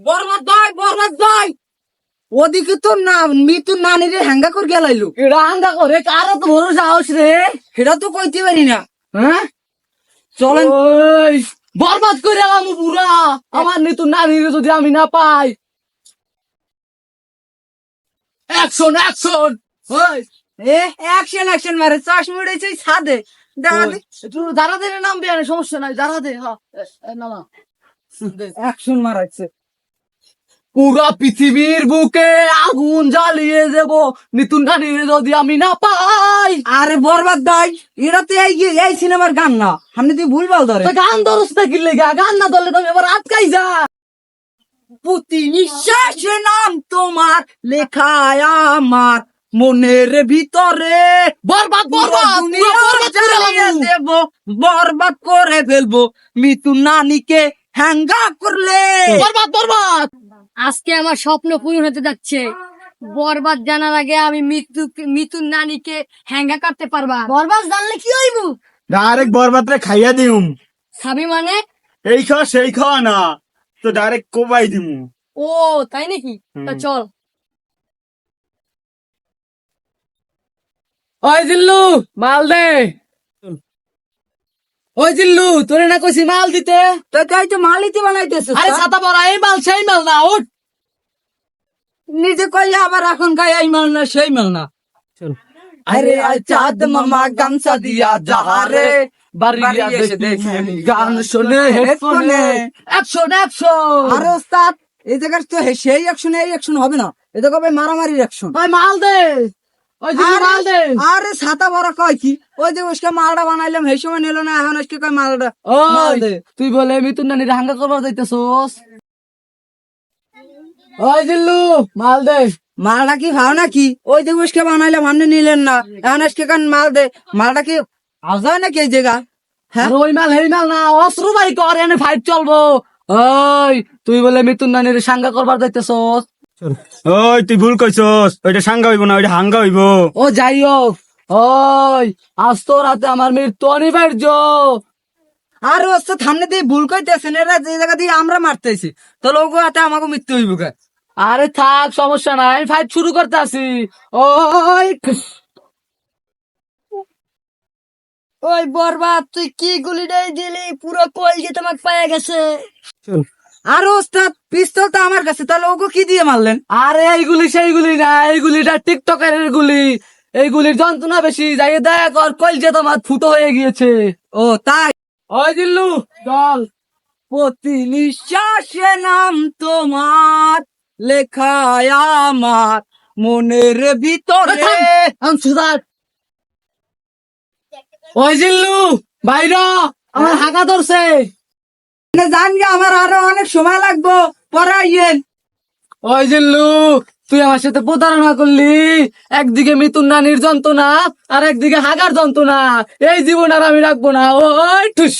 বরবাদ বরবাদ ওদিকে তো না মৃত্যু নানিরে হ্যাঙ্গা করে গেলাইলো এটা করে? কারও তো বড় সাহস রে। সেটা তো কইতে পারি না। হ্যাঁ? চলেন। বরবাদ করে পুরা আমার নিতু নারীর যদি আমি না পাই। অ্যাকশন অ্যাকশন ওই। এ অ্যাকশন অ্যাকশন মারে চশমা উড়েছে ছাদে। দেখা দে। একটু দাঁড়া দে নামবি সমস্যা নাই দাঁড়া দে হ্যাঁ না না অ্যাকশন মারাচ্ছে পুরা পৃথিবীর বুকে আগুন জ্বালিয়ে দেব। নিতুন নারীর যদি আমি না পাই। আরে বরবাদ ভাই এটা তো এই এই সিনেমার গান না। সামনে তুই ভুল ভালো ধরে গান ধরস না কিনলে গা গান না ধরলে তুমি এবার আটকাই যা। প্রতি নিঃশ্বাসে নাম তোমার লেখায় আমার মনের ভিতরে। বরবাদ বরবাদ দেব বরবাদ করে ফেলব। মিতু নানিকে হ্যাঙ্গা করলে। বরবাদ বরবাদ। আজকে আমার স্বপ্ন পূরণ হতে যাচ্ছে। বরবাদ জানার আগে আমি মৃত্যু মৃত্যুর নানিকে হ্যাঙ্গা করতে পারবা। বরবাদ জানলে কি হইব? ডাইরেক্ট বরবাদরে খাইয়া দিউম খাবি মানে? এই খাওয়া সেই খাওয়া না। তো ডাইরেক্ট কোবাই দিমু। ও তাই নাকি? তা চল। ওই জিল্লু মাল দে। ওই জিল্লু তোরে না কইছি মাল দিতে? তো তাই তো মালিতে বানাইতেছে আরে ছাতা পরা এই মাল সেই মাল না ওঠ নিজে কই আবার এখন গায়ে এই মাল না সেই মাল না। আরে আজ চাঁদ মামা গামছা দিয়া যাহারে বাড়ি বাড়ি এসে দেখি দেখি গান শুনে হেডফোনে। অ্যাকশন অ্যাকশন আরে ওস্তাদ এই জায়গার তো সেই অ্যাকশন এই অ্যাকশন হবে না। এটা কবে মারামারির অ্যাকশন ওই মাল দে। ওই জিল্লু মাল দে। আরে ছাতা বড় কয় কি? ওই যে ওসকে মালটা বানাইলাম সেই সময় নিল না এখন কয় মালটা? তুই বলে মিতুন নানি হাঙ্গা করবার যাইতেছস? ওই জিল্লু মাল দে। মালটা কি ভাও নাকি? ওই যে ওসকে বানাইলাম আপনি নিলেন না। এখন আজকে কান মাল দে? মালটা কি আজায় নাকি এই জায়গা? হ্যাঁ? ওই মাল হেই মাল না অস্ত্র বাই কর এনে ফাইট চলবো। ওই তুই বলে মিতুন নানির সাঙ্গা করবার যাইতেছস। ওই তুই ভুল কইছস। ওইটা সাঙ্গা হইব না ওইটা হাঙ্গা হইব। ও যাই হোক। ওই আজ তো রাতে আমার মৃত্যু অনিবার্য। আর ওস্তাদ সামনে দিয়ে ভুল কইতেছেন এরা যে জায়গা দিয়ে আমরা মারতেছি তো লোক হাতে আমাকে মৃত্যু হইব আরে থাক সমস্যা নাই ফাইট শুরু করতে আসি ওই ওই বরবাদ তুই কি গুলিটাই দিলি? পুরো কল যে তোমাকে পায়ে গেছে? আর ওস্তাদ পিস্তল তো আমার কাছে তাহলে ওকে কি দিয়ে মারলেন? আরে এইগুলি সেইগুলি না এই গুলিটা টিকটকের গুলি। এই গুলির যন্ত্রণা বেশি যাই দেখ কইল যে তোমার ফুটো হয়ে গিয়েছে। ও তাই? ওই দিল্লু প্রতি নিঃশ্বাসে নাম তোমার লেখায় আমার মনের ভিতরে। আনসুদার ওই জিল্লু বাইর আমার হাঁকা ধরছে। জান আমার আরও অনেক সময় লাগবো পড়াইয়েন ওই জিল্লু তুই আমার সাথে প্রতারণা করলি? একদিকে মিতুন নানির যন্ত্রণা আর একদিকে হাগার যন্ত্রণা। এই জীবন আর আমি রাখব না। ওই, ঠুস।